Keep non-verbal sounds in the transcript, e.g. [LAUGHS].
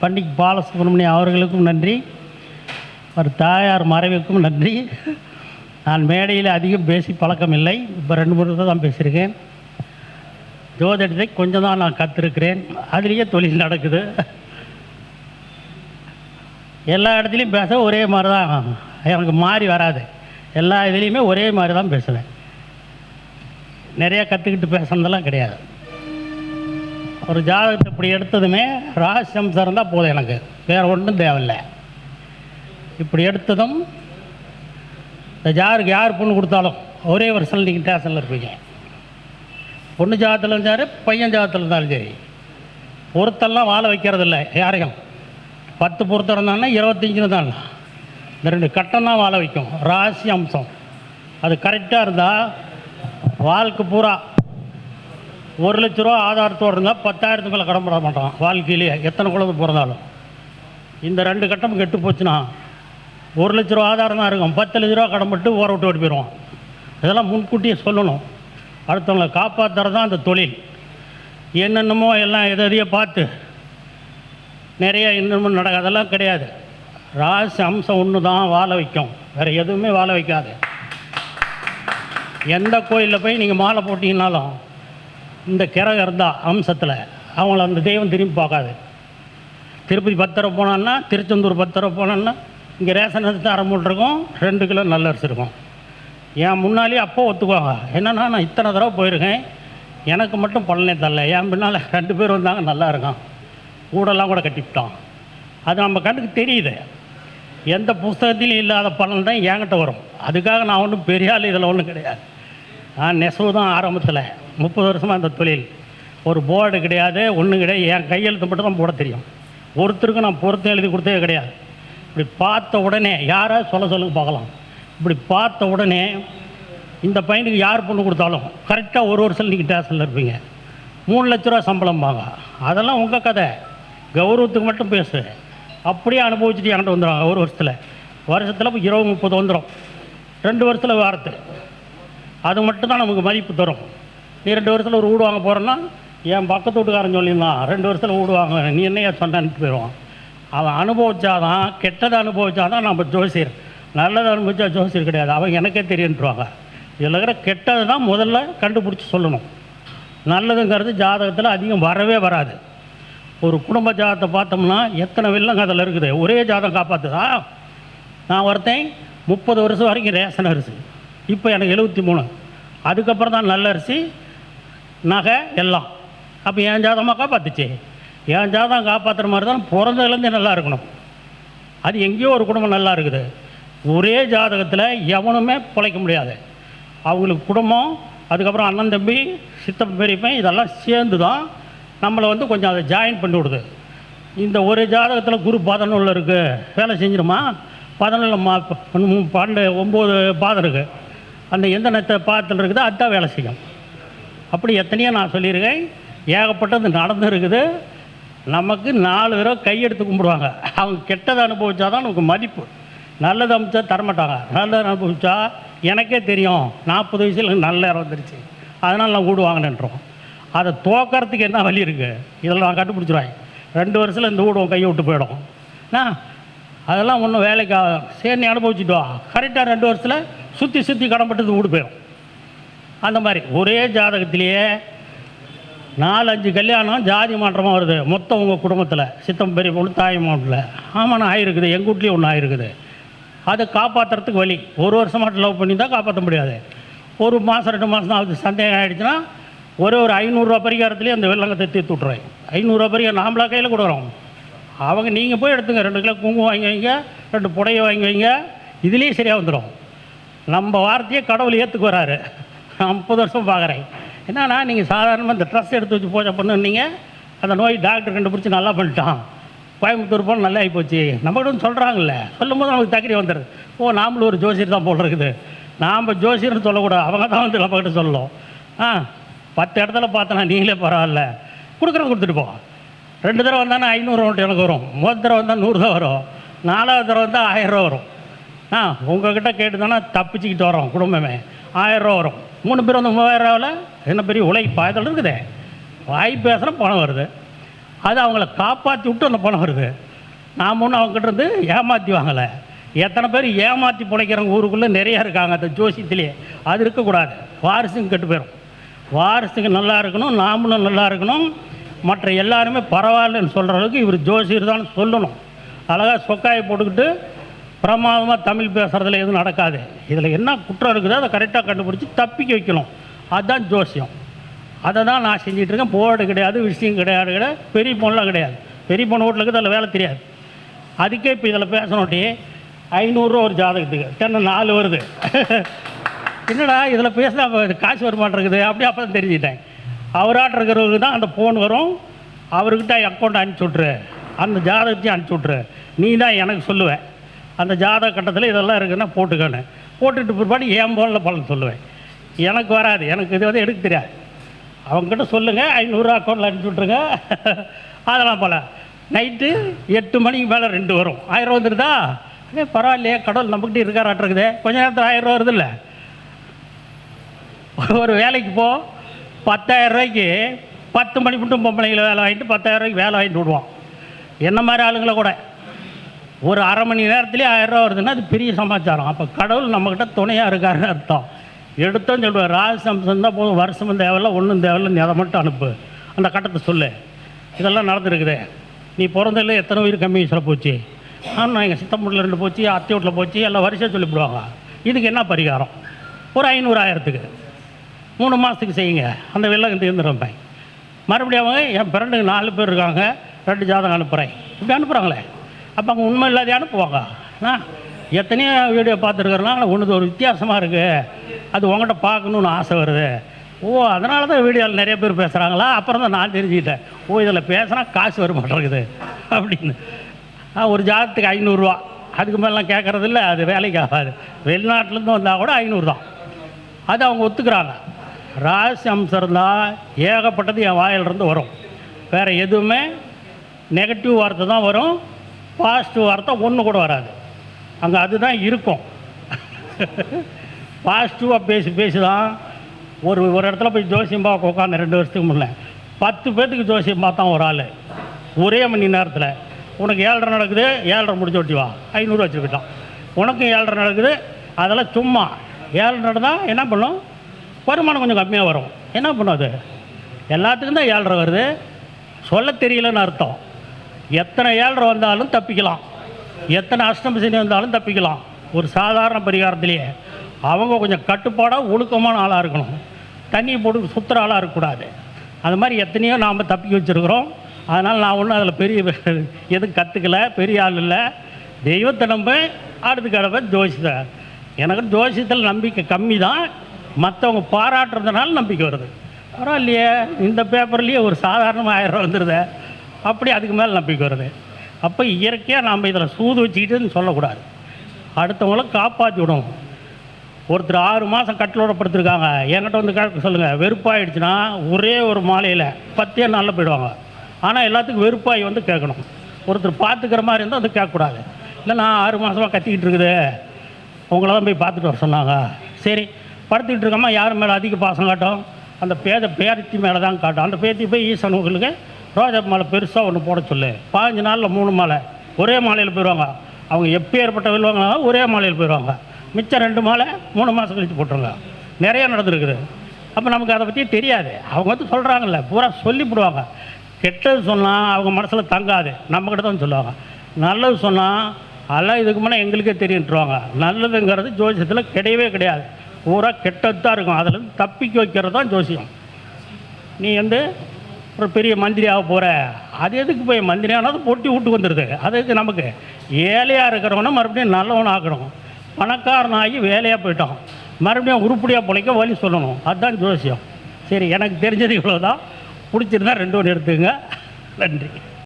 பண்டிக் பாலசுப்ரமணியம் அவர்களுக்கும் நன்றி. அவர் தாயார் மறைவுக்கும் நன்றி. நான் மேடையில் அதிகம் பேசி பழக்கம் இல்லை இப்போ ரெண்டு மூணு தான் பேசியிருக்கேன். ஜோதிடத்தை கொஞ்சம் தான் நான் கற்றுருக்கிறேன் அதுலேயே தொழில் நடக்குது. எல்லா இடத்துலையும் பேச ஒரே மாதிரி தான் எனக்கு மாறி வராது. எல்லா இதுலேயுமே ஒரே மாதிரி தான் பேசுவேன். நிறையா கற்றுக்கிட்டு பேசுனதெல்லாம் கிடையாது. ஒரு ஜாதகத்தை இப்படி எடுத்ததுமே ராசியம் இருந்தால் போதும் எனக்கு. வேறு ஒன்றும் தேவையில்லை. இப்படி எடுத்ததும் இந்த ஜாருக்கு யார் பொண்ணு கொடுத்தாலும் ஒரே வருஷம் நீங்கள் ஸ்டேஷனில் இருப்பீங்க. பொண்ணு ஜாதத்தில் இருந்தாலும் பையன் ஜாதத்தில் இருந்தாலும் சரி. பொருத்தெல்லாம் வாழ வைக்கிறது இல்லை யாரையும். பத்து பொருத்தம் இருந்தாங்கன்னா இருபத்தஞ்சு தான் இந்த ரெண்டு கட்டம் தான் வாழ வைக்கும் ராசி அம்சம். அது கரெக்டாக இருந்தால் வாழ்க்கை பூரா ஒரு லட்ச ரூபா ஆதாரத்தோடு இருந்தால் பத்தாயிரத்துக்குள்ளே கடன் போட மாட்டான். வாழ்க்கையிலேயே எத்தனை குழந்தை பிறந்தாலும். இந்த ரெண்டு கட்டம் கெட்டு போச்சுன்னா ஒரு லட்ச ரூபா ஆதாரம் தான் இருக்கும். பத்து லட்ச ரூபா கடன் பட்டு ஓர விட்டு ஓடி போயிடுவான். இதெல்லாம் முன்கூட்டியே சொல்லணும். அடுத்தவங்களை காப்பாற்றுறது தான் அந்த தொழில். என்னென்னமோ எல்லாம் எதை எதையோ பார்த்து நிறைய இன்னமும் நடக்க அதெல்லாம் கிடையாது. ராசி அம்சம் ஒன்று தான் வாழ வைக்கும். வேறு எதுவுமே வாழ வைக்காது. எந்த கோயிலில் போய் நீங்கள் மாலை போட்டிங்கனாலும் இந்த கிரகம் இருந்தால் அம்சத்தில். அவங்கள அந்த தெய்வம் திரும்பி பார்க்காது. திருப்பதி பத்தரை போனான்னா திருச்செந்தூர் பத்தரை போனான்னா இங்கே ரேஷன் அரிசி அரை இருக்கும் ரெண்டு கிலோ நல்ல அரிசி இருக்கும். என் முன்னாலேயே அப்போ ஒத்துக்குவாங்க. என்னன்னா நான் இத்தனை தடவை போயிருக்கேன். எனக்கு மட்டும் பலனே தரல. என் பின்னால் ரெண்டு பேர் வந்தாங்க நல்லா இருக்கான். கூடெல்லாம் கூட கட்டிவிட்டான். அது நம்ம கண்ணுக்கு தெரியுது. எந்த புஸ்தகத்திலையும் இல்லாத பலன் தான் என்கிட்ட வரும். அதுக்காக நான் ஒன்றும் பெரிய ஆள் இதில் ஒன்றும் கிடையாது. நான் நெசவு தான் ஆரம்பத்தில். முப்பது வருஷமாக அந்த தொழில். ஒரு போர்டு கிடையாது ஒன்றும் கிடையாது. என் கையெழுத்து மட்டும் தான் போட தெரியும். ஒருத்தருக்கும் நான் பொருத்தம் எழுதி கொடுத்ததே கிடையாது. இப்படி பார்த்த உடனே யாராவது சொல்ல சொல்லுங்க பார்க்கலாம். இப்படி பார்த்த உடனே இந்த பையனுக்கு யார் பொண்ணு கொடுத்தாலும் கரெக்டாக ஒரு வருஷம் நீங்கள் டேஷனில் இருப்பீங்க. மூணு லட்ச ரூபா சம்பளம் வாங்க அதெல்லாம் உங்கள் கதை. கௌரவத்துக்கு மட்டும் பேசு. அப்படியே அனுபவிச்சுட்டு என்கிட்ட வந்துடுவாங்க ஒரு வருஷத்தில். வருஷத்தில் இப்போ இருபது முப்பது வந்துடும் ரெண்டு வருஷத்தில் வாரத்து. அது மட்டும் தான் நமக்கு மதிப்பு தரும். நீ ரெண்டு வருஷத்தில் ஒரு வீடு வாங்க போகிறேன்னா என் பக்கத்து வீட்டுக்காரன் சொல்லியிருந்தான் ரெண்டு வருஷத்தில் வீடு வாங்க நீ என்னையா சொன்னான்னு போயிடுவான். அவன் அனுபவிச்சாதான் கெட்டதை அனுபவிச்சாதான் நம்ம ஜோசியர் நல்லதை அனுபவிச்சா ஜோசியர் கிடையாது அவன் எனக்கே தெரியுன்ட்டுருவாங்க இதில் இருக்கிற கெட்டதை தான் முதல்ல கண்டுபிடிச்சி சொல்லணும். நல்லதுங்கிறது ஜாதகத்தில் அதிகம் வரவே வராது. ஒரு குடும்ப ஜாதகத்தை பார்த்தோம்னா எத்தனை வில்லங்க அதில் இருக்குது? ஒரே ஜாதகம் காப்பாற்றுதா நான் ஒருத்தன் முப்பது வருஷம் வரைக்கும் ரேஷன் அரிசி இப்போ எனக்கு எழுபத்தி மூணு. அதுக்கப்புறம் தான் நல்ல அரிசி நகை எல்லாம். அப்போ என் ஜாதகமாக காப்பாத்துச்சு. என் ஜாதகம் காப்பாற்றுற மாதிரி தான் பிறந்ததுலேருந்தே நல்லா இருக்கணும். அது எங்கேயோ ஒரு குடும்பம் நல்லா இருக்குது. ஒரே ஜாதகத்தில் எவனுமே பிழைக்க முடியாது. அவங்களுக்கு குடும்பம் அதுக்கப்புறம் அண்ணன் தம்பி சித்தப்ப பெரியப்பன் இதெல்லாம் சேர்ந்து தான் நம்மளை வந்து கொஞ்சம் அதை ஜாயின் பண்ணி விடுது. இந்த ஒரு ஜாதகத்தில் குரு பதினொன்றில் இருக்குது வேலை செஞ்சிருமா? பதினொன்றில் மா பன்னெண்டு ஒம்பது பாதம் இருக்குது அந்த எந்த நெத்த பாதத்தில் இருக்குதோ அதுதான் வேலை செய்யும். அப்படி எத்தனையோ நான் சொல்லியிருக்கேன். ஏகப்பட்டது நடந்து இருக்குது நமக்கு நாலு தடவை கையெடுத்து கும்பிடுவாங்க. அவங்க கெட்டதை அனுபவிச்சா தான் நமக்கு மதிப்பு. நல்லது அனுப்பிச்சா தரமாட்டாங்க. நல்லது அனுபவிச்சா எனக்கே தெரியும். நாற்பது வயசில் எனக்கு நல்ல நேரம் வந்துருச்சு. அதனால் நான் வீடு வாங்கினேன்றோம். அதை தோக்கிறதுக்கு என்ன வழி இருக்குது இதில் நான் கண்டுபிடிச்சிருவேன். ரெண்டு வருஷத்தில் இந்த வீடு கையை விட்டு போயிடும். நான் அதெல்லாம் ஒன்றும் வேலைக்கு சரி நீ அனுபவிச்சுட்டு வா. கரெக்டாக ரெண்டு வருஷத்தில் சுற்றி சுற்றி கடன்பட்டது வீடு போயிடும். அந்த மாதிரி. ஒரே ஜாதகத்திலேயே நாலு அஞ்சு கல்யாணம் ஜாதி மாற்றமாக வருது. மொத்தம் உங்கள் குடும்பத்தில். சித்தம் பெரிய பொண்ணு தாய் மாவட்டத்தில் ஆமாண்ணா ஆயிருக்குது. எங்கள் வீட்லேயும் ஒன்று ஆயிருக்குது. அதை காப்பாற்றுறதுக்கு வழி. ஒரு வருஷமாக லவ் பண்ணி தான் காப்பாற்ற முடியாது. ஒரு மாதம் ரெண்டு மாதம் ஆகுது. அது சந்தேகம் ஆகிடுச்சுன்னா ஒரே ஒரு ஐநூறுரூவா பரிகாரத்துலேயே அந்த வெள்ளங்கத்தை தீர்த்து விட்றேன் ஐநூறுரூவா பரிகாரம் நாமளா கையில் கொடுக்குறோம். அவங்க நீங்கள் போய் எடுத்துங்க. ரெண்டு கிலோ குங்குமம் வாங்கி வைங்க. ரெண்டு புடைய வாங்கி வைங்க. இதுலேயே சரியாக வந்துடும் நம்ம வார்த்தையை கடவுள் ஏற்றுக்கு வராரு. நான் முப்பது வருஷம் பார்க்குறேன். என்னன்னா நீங்கள் சாதாரணமாக இந்த ட்ரெஸ் எடுத்து வச்சு பூஜை பண்ணுனீங்க? அந்த நோய் டாக்டர் கண்டுபிடிச்சி நல்லா பண்ணிட்டான். கோயம்புத்தூர் போல் நல்லா ஆகிப்போச்சு நம்மகிட்ட சொல்கிறாங்கல்ல சொல்லும் போது நமக்கு தக்கரி வந்துடுது ஓ நாமளும் ஒரு ஜோசியர் தான் போல் இருக்குது. நாம் ஜோசியர்னு சொல்லக்கூடாது. அவங்க தான் வந்து நம்மகிட்ட சொல்லணும். ஆ பத்து இடத்துல பார்த்தனா நீங்களே பரவாயில்ல. கொடுக்குறது கொடுத்துட்டு போ. ரெண்டு தடவை வந்தானே ஐநூறு எனக்கு வரும். மூணு தடவை வந்தால் நூறு தான் வரும். நாலாவது தடவை வந்தால் ஆயிரரூவா வரும். ஆ உங்கள்கிட்ட கேட்டு தானே தப்பிச்சுக்கிட்டு வரோம் குடும்பமே. ஆயிரரூவா வரும். மூணு பேர் வந்து மூவாயிரம் ரூபாவில் என்ன பெரிய உழைப்பா இதில் இருக்குதே. வாய் பேசுகிற பணம் வருது. அது அவங்கள காப்பாற்றி விட்டு அந்த பணம் வருது. நாம் ஒன்றும் அவங்ககிட்ட இருந்து ஏமாற்றி வாங்கலை. எத்தனை பேர் ஏமாற்றி பிழைக்கிறவங்க ஊருக்குள்ளே நிறையா இருக்காங்க அந்த ஜோசியத்திலேயே அது இருக்கக்கூடாது. வாரிசுங்க கெட்டு போயிடும் வாரிசுங்க நல்லா இருக்கணும் நாமளும் நல்லா இருக்கணும். மற்ற எல்லாருமே பரவாயில்லன்னு சொல்கிற அளவுக்கு இவர் ஜோசியர் தான் சொல்லணும். அழகாக சொக்காயை போட்டுக்கிட்டு பிரமாதமாக தமிழ் பேசுகிறதுல எதுவும் நடக்காது. இதில் என்ன குற்றம் இருக்குதோ அதை கரெக்டாக கண்டுபிடிச்சி தப்பிக்க வைக்கணும். அதுதான் ஜோசியம். அதை தான் நான் செஞ்சிட்ருக்கேன் போர்டு கிடையாது விஷயம் கிடையாது கிடையாது. பெரிய பொண்ணுலாம் கிடையாது. பெரிய பொண்ணு வீட்டில் அதில் வேலை தெரியாது. அதுக்கே இப்போ இதில் பேசணுட்டி ஐநூறுரூவா ஒரு ஜாதகத்துக்கு. தென்னை நாலு வருது. என்னடா இதில் பேசினா காசு வருமாட்டிருக்குது மாட்டேங்குது அப்படி அப்போ தான் தெரிஞ்சுட்டேன் அவராட்ட இருக்கிறவருக்கு தான் அந்த ஃபோன் வரும். அவர்கிட்ட அக்கௌண்ட் அனுப்பிச்சி விட்ரு அந்த ஜாதகத்தையும் அனுப்பிச்சி விட்ரு நீ தான் எனக்கு சொல்லுவேன் அந்த ஜாதக கட்டத்தில் இதெல்லாம் இருக்குன்னா போட்டுக்கன்னு. போட்டுட்டு பிற்பாடு என் போனில் பலன் சொல்லுவேன். எனக்கு வராது. எனக்கு இது வந்து எடுக்க தெரியாது. அவங்ககிட்ட சொல்லுங்கள் ஐநூறுரூவா அக்கௌண்ட்டில் அனுப்பிச்சி விட்ருங்க அதெல்லாம் போல. நைட்டு எட்டு மணிக்கு மேலே ரெண்டு வரும். ஆயிரம் வந்துடுதா ஏ பரவாயில்லையே கடவுள் நம்மக்கிட்ட இருக்காராட்டிருக்குதே கொஞ்ச நேரத்தில் ஆயிரம் ரூபா வருதுல்ல? ஒரு வேலைக்கு போ. பத்தாயிரம் ரூபாய்க்கு பத்து மணி மட்டும் பொம்பளைங்களை வேலை வாங்கிட்டு பத்தாயிரம் ரூபாய்க்கு வேலை வாங்கிட்டு விடுவோம் என்ன மாதிரி ஆளுங்களை கூட. ஒரு அரை மணி நேரத்துலேயே ஆயிரம் ரூபா வருதுன்னா அது பெரிய சமாச்சாரம். அப்போ கடவுள் நம்மக்கிட்ட துணையாக இருக்காருன்னு அர்த்தம். எடுத்தோம் சொல்லுவேன் ராஜசம்சம் தான் போதும் வருஷமும் தேவையில்ல ஒன்றும் தேவையில்ல நீ அதை மட்டும் அனுப்பு. அந்த கட்டத்தை சொல்லு. இதெல்லாம் நடந்துருக்குது. நீ பிறந்ததில் எத்தனை உயிர் கம்மி வயசில் போச்சு? ஆனால் எங்கள் சித்தம்பூரில் ரெண்டு போச்சு அத்தை வீட்டில் போச்சு எல்லாம் வரிசையாக சொல்லிவிடுவாங்க. இதுக்கு என்ன பரிகாரம்? ஒரு ஐநூறு ஆயிரத்துக்கு. மூணு மாதத்துக்கு செய்யுங்க. அந்த வெள்ளம் தீர்ந்துருப்பேன் மறுபடியும் அவங்க என் பிறண்டுக்கு நாலு பேர் இருக்காங்க ரெண்டு ஜாதகம் அனுப்புகிறேன் இப்படி அனுப்புகிறாங்களே அப்போ அவங்க உண்மை இல்லாதே அனுப்புவாங்க நான் எத்தனையோ வீடியோ பார்த்துருக்குறனால ஒன்று ஒரு வித்தியாசமாக இருக்குது அது உங்கள்கிட்ட பார்க்கணுன்னு ஆசை வருது. ஓ அதனால தான் வீடியோவில் நிறைய பேர் பேசுகிறாங்களா அப்புறம் தான் நான் தெரிஞ்சுக்கிட்டேன். ஓ இதில் பேசுனா காசு வர மாட்டேங்குது அப்படின்னு. ஒரு ஜாதத்துக்கு ஐநூறுரூவா அதுக்கு மேலாம் கேட்குறது இல்லை அது வேலைக்கு ஆகாது. வெளிநாட்டிலேருந்து வந்தால் கூட ஐநூறு தான். அது அவங்க ஒத்துக்கிறாங்க. ராசி அம்சம் இருந்தால் ஏகப்பட்டது என் வாயிலிருந்து வரும். வேறு எதுவுமே நெகட்டிவ் வார்த்தை தான் வரும். பாசிட்டிவ் வார்த்தை ஒன்று கூட வராது. அங்கே அதுதான் இருக்கும். பாசிட்டிவாக பேசி பேசி தான் ஒரு ஒரு இடத்துல போய் ஜோசியம் பார்க்க உட்காந்து ரெண்டு வருஷத்துக்கு முன்னே. பத்து பேர்த்துக்கு ஜோசியம் பார்த்தான் ஒரு ஆள். ஒரே மணி நேரத்தில். உனக்கு ஏழரை நடக்குது ஏழரை முடிச்சு ஒட்டி வா. ஐநூறு வச்சுருக்கிட்டான். உனக்கும் ஏழரை நடக்குது அதெல்லாம் சும்மா. ஏழரை நடந்தால் என்ன பண்ணும்? வருமானம் கொஞ்சம் கம்மியாக வரும். என்ன பண்ணும் அது? எல்லாத்துக்கும் தான் ஏழரை வருது. சொல்ல தெரியலன்னு அர்த்தம். எத்தனை ஏழரை வந்தாலும் தப்பிக்கலாம். எத்தனை அஷ்டமசனி வந்தாலும் தப்பிக்கலாம். ஒரு சாதாரண பரிகாரத்திலேயே. அவங்க கொஞ்சம் கட்டுப்பாடாக ஒழுக்கமான ஆளாக இருக்கணும். தண்ணி போட்டு சுற்றுற ஆளாக இருக்கக்கூடாது. அது மாதிரி எத்தனையோ நாம் தப்பிக்க வச்சுருக்குறோம். அதனால் நான் ஒன்றும் அதில் பெரிய [LAUGHS] எதுவும் கற்றுக்கல பெரிய ஆள் இல்லை. தெய்வத்தை நம்ப அடுத்த கடவை ஜோசிதான் எனக்கு ஜோசியத்தில் நம்பிக்கை கம்மி தான் மற்றவங்க பாராட்டுறதுனால நம்பிக்கை வருது. பரவாயில்லையே இந்த பேப்பர்லேயே ஒரு சாதாரணமாக ஆயிரம் ரூபா வந்துடுதே அப்படி அதுக்கு மேலே நம்பிக்கை வருது. அப்போ இயற்கையாக நாம் இதில் சூது வச்சுக்கிட்டுன்னு சொல்லக்கூடாது. அடுத்தவங்கள காப்பாற்றி விடும் ஒருத்தர் ஆறு மாதம் கட்டிலோட படுத்துருக்காங்க. என்கிட்ட வந்து கேட்க சொல்லுங்கள் வெறுப்பாயிடுச்சுன்னா ஒரே ஒரு மாலையில் பத்தே நாளில் போயிடுவாங்க. ஆனால் எல்லாத்துக்கும் வெறுப்பாய் வந்து கேட்கணும். ஒருத்தர் பார்த்துக்கிற மாதிரி இருந்தால் வந்து கேட்கக்கூடாது. இல்லை நான் ஆறு மாதமாக கத்திக்கிட்டு இருக்குது. உங்களை தான் போய் பார்த்துட்டு வர சொன்னாங்க. சரி படுத்துக்கிட்டு இருக்கோமா யார் மேலே அதிக பாசம் காட்டும்? அந்த பேத பேரத்தி மேலே தான் காட்டும். அந்த பேத்தி போய் ஈசன் உங்களுக்கு ரோஜா மாலை பெருசாக ஒன்று போட சொல்லு. பாஞ்சு நாளில் மூணு மாலை. ஒரே மாலையில் போயிடுவாங்க அவங்க எப்பேற்பட்ட வெல்வாங்க ஒரே மாலையில் போயிடுவாங்க மிச்சம் ரெண்டு மாலை மூணு மாதம் கழித்து போட்டுருங்க. நிறைய நடந்திருக்குது. அப்போ நமக்கு அதை பற்றி தெரியாது. அவங்க வந்து சொல்கிறாங்கல்ல பூரா சொல்லிவிடுவாங்க கெட்டது சொன்னால் அவங்க மனசில் தங்காது. நம்மக்கிட்ட தான் சொல்லுவாங்க. நல்லது சொன்னால் அதெல்லாம் இதுக்கு முன்னே எங்களுக்கே தெரியுன்ட்டுருவாங்க நல்லதுங்கிறது ஜோசியத்தில் கிடையவே கிடையாது. பூரா கெட்டது தான் இருக்கும். அதில் தப்பிக்க வைக்கிறது தான் ஜோசியம். நீ வந்து ஒரு பெரிய மந்திரி ஆக போகிற அது எதுக்கு போய் மந்திரியானது பொட்டி விட்டு வந்துடுது அது எதுக்கு நமக்கு? ஏழையாக இருக்கிறவனை மறுபடியும் நல்லவன் ஆக்கணும் பணக்காரனாகி வேலையாக போயிட்டோம் மறுபடியும் உருப்படியாக பிழைக்க வழி சொல்லணும். அதுதான் ஜோசியம். சரி எனக்கு தெரிஞ்சது இவ்வளோ தான் பிடிச்சிருந்தா ரெண்டு ஒன்று எடுத்துங்க நன்றி.